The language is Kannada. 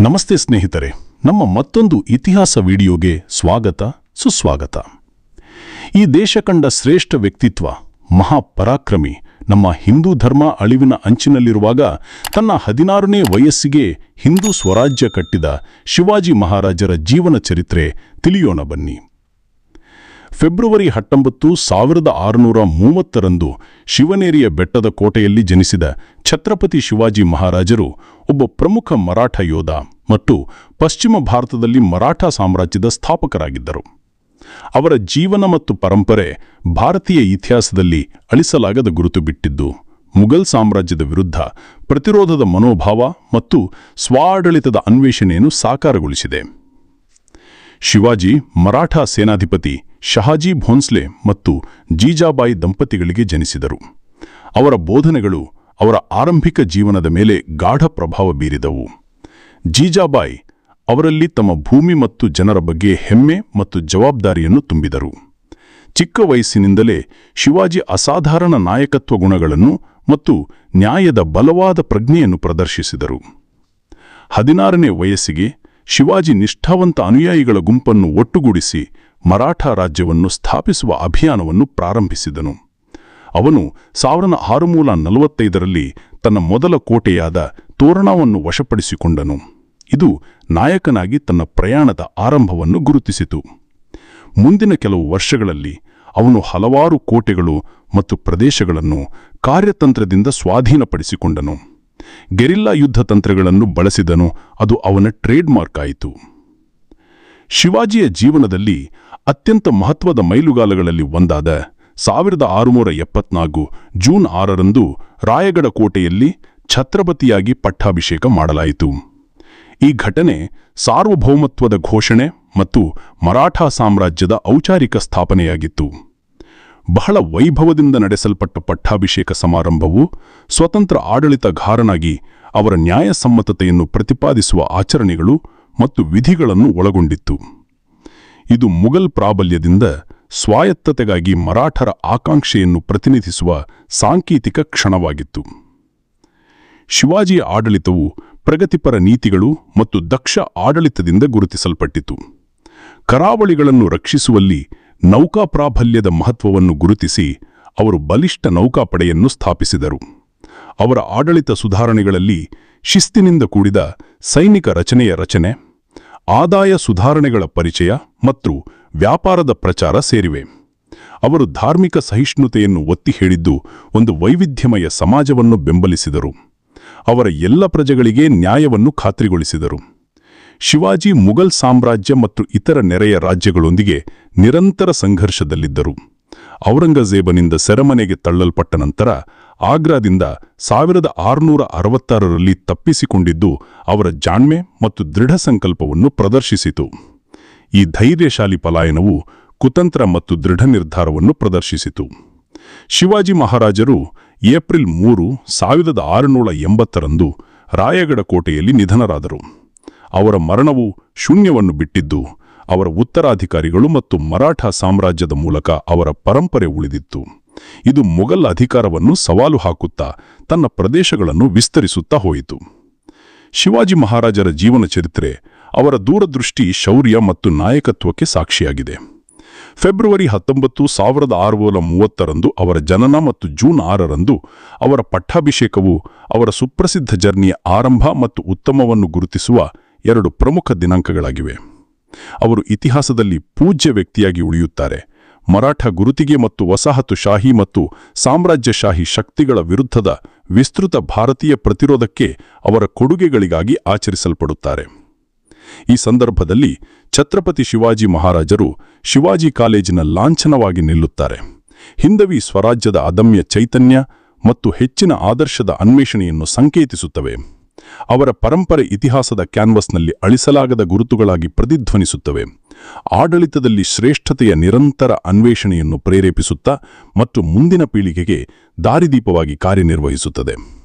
ನಮಸ್ತೆ ಸ್ನೇಹಿತರೆ, ನಮ್ಮ ಮತ್ತೊಂದು ಇತಿಹಾಸ ವಿಡಿಯೋಗೆ ಸ್ವಾಗತ, ಸುಸ್ವಾಗತ. ಈ ದೇಶ ಕಂಡ ಶ್ರೇಷ್ಠ ವ್ಯಕ್ತಿತ್ವ, ಮಹಾಪರಾಕ್ರಮಿ, ನಮ್ಮ ಹಿಂದೂ ಧರ್ಮ ಅಳಿವಿನ ಅಂಚಿನಲ್ಲಿರುವಾಗ ತನ್ನ ಹದಿನಾರನೇ ವಯಸ್ಸಿಗೆ ಹಿಂದೂ ಸ್ವರಾಜ್ಯ ಕಟ್ಟಿದ ಶಿವಾಜಿ ಮಹಾರಾಜರ ಜೀವನ ಚರಿತ್ರೆ ತಿಳಿಯೋಣ ಬನ್ನಿ. ಫೆಬ್ರವರಿ ಹತ್ತೊಂಬತ್ತು ಸಾವಿರದ ಆರುನೂರ ಮೂವತ್ತರಂದು ಶಿವನೇರಿಯ ಬೆಟ್ಟದ ಕೋಟೆಯಲ್ಲಿ ಜನಿಸಿದ ಛತ್ರಪತಿ ಶಿವಾಜಿ ಮಹಾರಾಜರು ಒಬ್ಬ ಪ್ರಮುಖ ಮರಾಠ ಯೋಧ ಮತ್ತು ಪಶ್ಚಿಮ ಭಾರತದಲ್ಲಿ ಮರಾಠ ಸಾಮ್ರಾಜ್ಯದ ಸ್ಥಾಪಕರಾಗಿದ್ದರು. ಅವರ ಜೀವನ ಮತ್ತು ಪರಂಪರೆ ಭಾರತೀಯ ಇತಿಹಾಸದಲ್ಲಿ ಅಳಿಸಲಾಗದ ಗುರುತು ಬಿಟ್ಟಿದ್ದು, ಮುಘಲ್ ಸಾಮ್ರಾಜ್ಯದ ವಿರುದ್ಧ ಪ್ರತಿರೋಧದ ಮನೋಭಾವ ಮತ್ತು ಸ್ವಾಡಳಿತದ ಅನ್ವೇಷಣೆಯನ್ನು ಸಾಕಾರಗೊಳಿಸಿದೆ. ಶಿವಾಜಿ ಮರಾಠ ಸೇನಾಧಿಪತಿ ಶಹಾಜಿ ಭೋನ್ಸ್ಲೆ ಮತ್ತು ಜೀಜಾಬಾಯಿ ದಂಪತಿಗಳಿಗೆ ಜನಿಸಿದರು. ಅವರ ಬೋಧನೆಗಳು ಅವರ ಆರಂಭಿಕ ಜೀವನದ ಮೇಲೆ ಗಾಢ ಪ್ರಭಾವ ಬೀರಿದವು. ಜೀಜಾಬಾಯಿ ಅವರಲ್ಲಿ ತಮ್ಮ ಭೂಮಿ ಮತ್ತು ಜನರ ಬಗ್ಗೆ ಹೆಮ್ಮೆ ಮತ್ತು ಜವಾಬ್ದಾರಿಯನ್ನು ತುಂಬಿದರು. ಚಿಕ್ಕ ವಯಸ್ಸಿನಿಂದಲೇ ಶಿವಾಜಿ ಅಸಾಧಾರಣ ನಾಯಕತ್ವ ಗುಣಗಳನ್ನು ಮತ್ತು ನ್ಯಾಯದ ಬಲವಾದ ಪ್ರಜ್ಞೆಯನ್ನು ಪ್ರದರ್ಶಿಸಿದರು. ಹದಿನಾರನೇ ವಯಸ್ಸಿಗೆ ಶಿವಾಜಿ ನಿಷ್ಠಾವಂತ ಅನುಯಾಯಿಗಳ ಗುಂಪನ್ನು ಒಟ್ಟುಗೂಡಿಸಿ ಮರಾಠ ರಾಜ್ಯವನ್ನು ಸ್ಥಾಪಿಸುವ ಅಭಿಯಾನವನ್ನು ಪ್ರಾರಂಭಿಸಿದನು. ಅವನು ಸಾವಿರದ ಆರುನೂರ ನಲವತ್ತೈದರಲ್ಲಿ ತನ್ನ ಮೊದಲ ಕೋಟೆಯಾದ ತೋರಣವನ್ನು ವಶಪಡಿಸಿಕೊಂಡನು. ಇದು ನಾಯಕನಾಗಿ ತನ್ನ ಪ್ರಯಾಣದ ಆರಂಭವನ್ನು ಗುರುತಿಸಿತು. ಮುಂದಿನ ಕೆಲವು ವರ್ಷಗಳಲ್ಲಿ ಅವನು ಹಲವಾರು ಕೋಟೆಗಳು ಮತ್ತು ಪ್ರದೇಶಗಳನ್ನು ಕಾರ್ಯತಂತ್ರದಿಂದ ಸ್ವಾಧೀನಪಡಿಸಿಕೊಂಡನು. ಗೆರಿಲ್ಲಾ ಯುದ್ಧ ತಂತ್ರಗಳನ್ನು ಬಳಸಿದನು. ಅದು ಅವನ ಟ್ರೇಡ್ ಮಾರ್ಕ್ ಆಯಿತು. ಶಿವಾಜಿಯ ಜೀವನದಲ್ಲಿ ಅತ್ಯಂತ ಮಹತ್ವದ ಮೈಲುಗಾಲಗಳಲ್ಲಿ ಒಂದಾದ ಸಾವಿರದ ಆರುನೂರ ಎಪ್ಪತ್ನಾಲ್ಕು ಜೂನ್ ಆರರಂದು ರಾಯಗಢ ಕೋಟೆಯಲ್ಲಿ ಛತ್ರಪತಿಯಾಗಿ ಪಟ್ಟಾಭಿಷೇಕ ಮಾಡಲಾಯಿತು. ಈ ಘಟನೆ ಸಾರ್ವಭೌಮತ್ವದ ಘೋಷಣೆ ಮತ್ತು ಮರಾಠ ಸಾಮ್ರಾಜ್ಯದ ಔಚಾರಿಕ ಸ್ಥಾಪನೆಯಾಗಿತ್ತು. ಬಹಳ ವೈಭವದಿಂದ ನಡೆಸಲ್ಪಟ್ಟ ಪಟ್ಟಾಭಿಷೇಕ ಸಮಾರಂಭವು ಸ್ವತಂತ್ರ ಆಡಳಿತಗಾರನಾಗಿ ಅವರ ನ್ಯಾಯಸಮ್ಮತತೆಯನ್ನು ಪ್ರತಿಪಾದಿಸುವ ಆಚರಣೆಗಳು ಮತ್ತು ವಿಧಿಗಳನ್ನು ಒಳಗೊಂಡಿತ್ತು. ಇದು ಮುಘಲ್ ಪ್ರಾಬಲ್ಯದಿಂದ ಸ್ವಾಯತ್ತತೆಗಾಗಿ ಮರಾಠರ ಆಕಾಂಕ್ಷೆಯನ್ನು ಪ್ರತಿನಿಧಿಸುವ ಸಾಂಕೇತಿಕ ಕ್ಷಣವಾಗಿತ್ತು. ಶಿವಾಜಿಯ ಆಡಳಿತವು ಪ್ರಗತಿಪರ ನೀತಿಗಳು ಮತ್ತು ದಕ್ಷ ಆಡಳಿತದಿಂದ ಗುರುತಿಸಲ್ಪಟ್ಟಿತು. ಕರಾವಳಿಗಳನ್ನು ರಕ್ಷಿಸುವಲ್ಲಿ ನೌಕಾ ಪ್ರಾಬಲ್ಯದ ಮಹತ್ವವನ್ನು ಗುರುತಿಸಿ ಅವರು ಬಲಿಷ್ಠ ನೌಕಾಪಡೆಯನ್ನು ಸ್ಥಾಪಿಸಿದರು. ಅವರ ಆಡಳಿತ ಸುಧಾರಣೆಗಳಲ್ಲಿ ಶಿಸ್ತಿನಿಂದ ಕೂಡಿದ ಸೈನಿಕ ರಚನೆಯ ರಚನೆ, ಆದಾಯ ಸುಧಾರಣೆಗಳ ಪರಿಚಯ ಮತ್ತು ವ್ಯಾಪಾರದ ಪ್ರಚಾರ ಸೇರಿವೆ. ಅವರು ಧಾರ್ಮಿಕ ಸಹಿಷ್ಣುತೆಯನ್ನು ಒತ್ತಿ ಹೇಳಿದ್ದು ಒಂದು ವೈವಿಧ್ಯಮಯ ಸಮಾಜವನ್ನು ಬೆಂಬಲಿಸಿದರು. ಅವರ ಎಲ್ಲ ಪ್ರಜೆಗಳಿಗೆ ನ್ಯಾಯವನ್ನು ಖಾತ್ರಿಗೊಳಿಸಿದರು. ಶಿವಾಜಿ ಮುಘಲ್ ಸಾಮ್ರಾಜ್ಯ ಮತ್ತು ಇತರ ನೆರೆಯ ರಾಜ್ಯಗಳೊಂದಿಗೆ ನಿರಂತರ ಸಂಘರ್ಷದಲ್ಲಿದ್ದರು. ಔರಂಗಜೇಬನಿಂದ ಸೆರೆಮನೆಗೆ ತಳ್ಳಲ್ಪಟ್ಟ ನಂತರ ಆಗ್ರಾದಿಂದ ಸಾವಿರದ ಆರುನೂರ ಅರವತ್ತಾರರಲ್ಲಿ ತಪ್ಪಿಸಿಕೊಂಡಿದ್ದು ಅವರ ಜಾಣ್ಮೆ ಮತ್ತು ದೃಢ ಸಂಕಲ್ಪವನ್ನು ಪ್ರದರ್ಶಿಸಿತು. ಈ ಧೈರ್ಯಶಾಲಿ ಪಲಾಯನವು ಕುತಂತ್ರ ಮತ್ತು ದೃಢ ನಿರ್ಧಾರವನ್ನು ಪ್ರದರ್ಶಿಸಿತು. ಶಿವಾಜಿ ಮಹಾರಾಜರು ಏಪ್ರಿಲ್ ಮೂರು, ಸಾವಿರದ ಆರುನೂರ ಎಂಬತ್ತರಂದು ರಾಯಗಡ ಕೋಟೆಯಲ್ಲಿ ನಿಧನರಾದರು. ಅವರ ಮರಣವು ಶೂನ್ಯವನ್ನು ಬಿಟ್ಟಿದ್ದು, ಅವರ ಉತ್ತರಾಧಿಕಾರಿಗಳು ಮತ್ತು ಮರಾಠ ಸಾಮ್ರಾಜ್ಯದ ಮೂಲಕ ಅವರ ಪರಂಪರೆ ಉಳಿದಿತ್ತು. ಇದು ಮೊಘಲ್ ಅಧಿಕಾರವನ್ನು ಸವಾಲು ಹಾಕುತ್ತಾ ತನ್ನ ಪ್ರದೇಶಗಳನ್ನು ವಿಸ್ತರಿಸುತ್ತಾ ಹೋಯಿತು. ಶಿವಾಜಿ ಮಹಾರಾಜರ ಜೀವನ ಚರಿತ್ರೆ ಅವರ ದೂರದೃಷ್ಟಿ ಶೌರ್ಯ ಮತ್ತು ನಾಯಕತ್ವಕ್ಕೆ ಸಾಕ್ಷಿಯಾಗಿದೆ. ಫೆಬ್ರವರಿ ಹತ್ತೊಂಬತ್ತು ಸಾವಿರದ ಆರುನೂರ ಮೂವತ್ತರಂದು ಅವರ ಜನನ ಮತ್ತು ಜೂನ್ ಆರರಂದು ಅವರ ಪಟ್ಟಾಭಿಷೇಕವು ಅವರ ಸುಪ್ರಸಿದ್ಧ ಜರ್ನಿಯ ಆರಂಭ ಮತ್ತು ಉತ್ತಮವನ್ನು ಗುರುತಿಸುವ ಎರಡು ಪ್ರಮುಖ ದಿನಾಂಕಗಳಾಗಿವೆ. ಅವರು ಇತಿಹಾಸದಲ್ಲಿ ಪೂಜ್ಯ ವ್ಯಕ್ತಿಯಾಗಿ ಉಳಿಯುತ್ತಾರೆ. ಮರಾಠ ಗುರುತಿಗೆ ಮತ್ತು ವಸಾಹತುಶಾಹಿ ಮತ್ತು ಸಾಮ್ರಾಜ್ಯಶಾಹಿ ಶಕ್ತಿಗಳ ವಿರುದ್ಧದ ವಿಸ್ತೃತ ಭಾರತೀಯ ಪ್ರತಿರೋಧಕ್ಕೆ ಅವರ ಕೊಡುಗೆಗಳಿಗಾಗಿ ಆಚರಿಸಲ್ಪಡುತ್ತಾರೆ. ಈ ಸಂದರ್ಭದಲ್ಲಿ ಛತ್ರಪತಿ ಶಿವಾಜಿ ಮಹಾರಾಜರು ಶಿವಾಜಿ ಕಾಲೇಜಿನ ಲಾಂಛನವಾಗಿ ನಿಲ್ಲುತ್ತಾರೆ. ಹಿಂದವಿ ಸ್ವರಾಜ್ಯದ ಅದಮ್ಯ ಚೈತನ್ಯ ಮತ್ತು ಹೆಚ್ಚಿನ ಆದರ್ಶದ ಅನ್ವೇಷಣೆಯನ್ನು ಸಂಕೇತಿಸುತ್ತವೆ. ಅವರ ಪರಂಪರೆ ಇತಿಹಾಸದ ಕ್ಯಾನ್ವಸ್ನಲ್ಲಿ ಅಳಿಸಲಾಗದ ಗುರುತುಗಳಾಗಿ ಪ್ರತಿಧ್ವನಿಸುತ್ತವೆ. ಆಡಳಿತದಲ್ಲಿ ಶ್ರೇಷ್ಠತೆಯ ನಿರಂತರ ಅನ್ವೇಷಣೆಯನ್ನು ಪ್ರೇರೇಪಿಸುತ್ತಾ ಮತ್ತು ಮುಂದಿನ ಪೀಳಿಗೆಗೆ ದಾರಿದೀಪವಾಗಿ ಕಾರ್ಯನಿರ್ವಹಿಸುತ್ತದೆ.